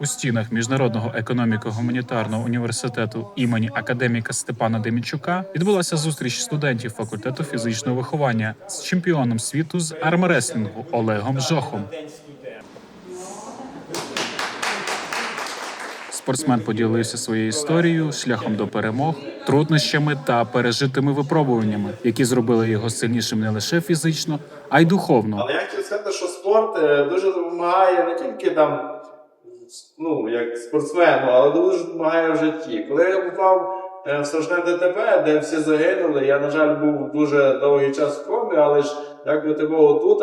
У стінах міжнародного економіко-гуманітарного університету імені академіка Степана Демічука відбулася зустріч студентів факультету фізичного виховання з чемпіоном світу з армреслінгу Олегом Жохом. Спортсмен поділився своєю історією, шляхом до перемог, труднощами та пережитими випробуваннями, які зробили його сильнішим не лише фізично, а й духовно. Але я хотів сказати, що спорт е, дуже допомагає не тільки там, ну, як спортсмену, але дуже допомагає в житті. Коли я попав е, в страшне ДТП, де всі загинули, я, на жаль, був дуже довгий час в комі, але ж дякувати Богу тут,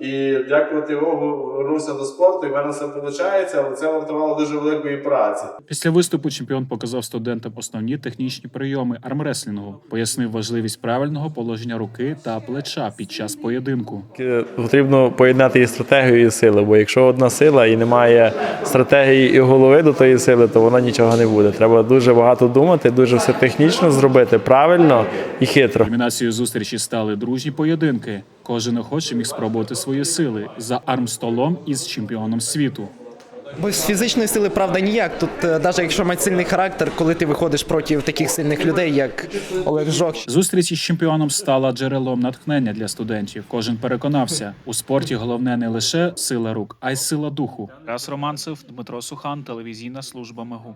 і дякувати Богу, вернувся до спорту, і в мене все виходить, але це вартувало дуже великої праці. Після виступу чемпіон показав студентам основні технічні прийоми армреслінгу, пояснив важливість правильного положення руки та плеча під час поєдинку. Е, Потрібно поєднати і стратегію, і силу, бо якщо одна сила і немає стратегії і голови до тої сили, то вона нічого не буде. Треба дуже багато думати, дуже все технічно зробити, правильно і хитро. Номінацією зустрічі стали дружні поєдинки. Кожен охоче міг спробувати свої сили за армстолом із чемпіоном світу. Бо з фізичної сили, правда, ніяк. Тут, навіть якщо мати сильний характер, коли ти виходиш проти таких сильних людей, як Олег Жок, Зустріч із чемпіоном стала джерелом натхнення для студентів. Кожен переконався, у спорті головне не лише сила рук, а й сила духу. Тарас Романцев, Дмитро Сухан, телевізійна служба МЕГУ.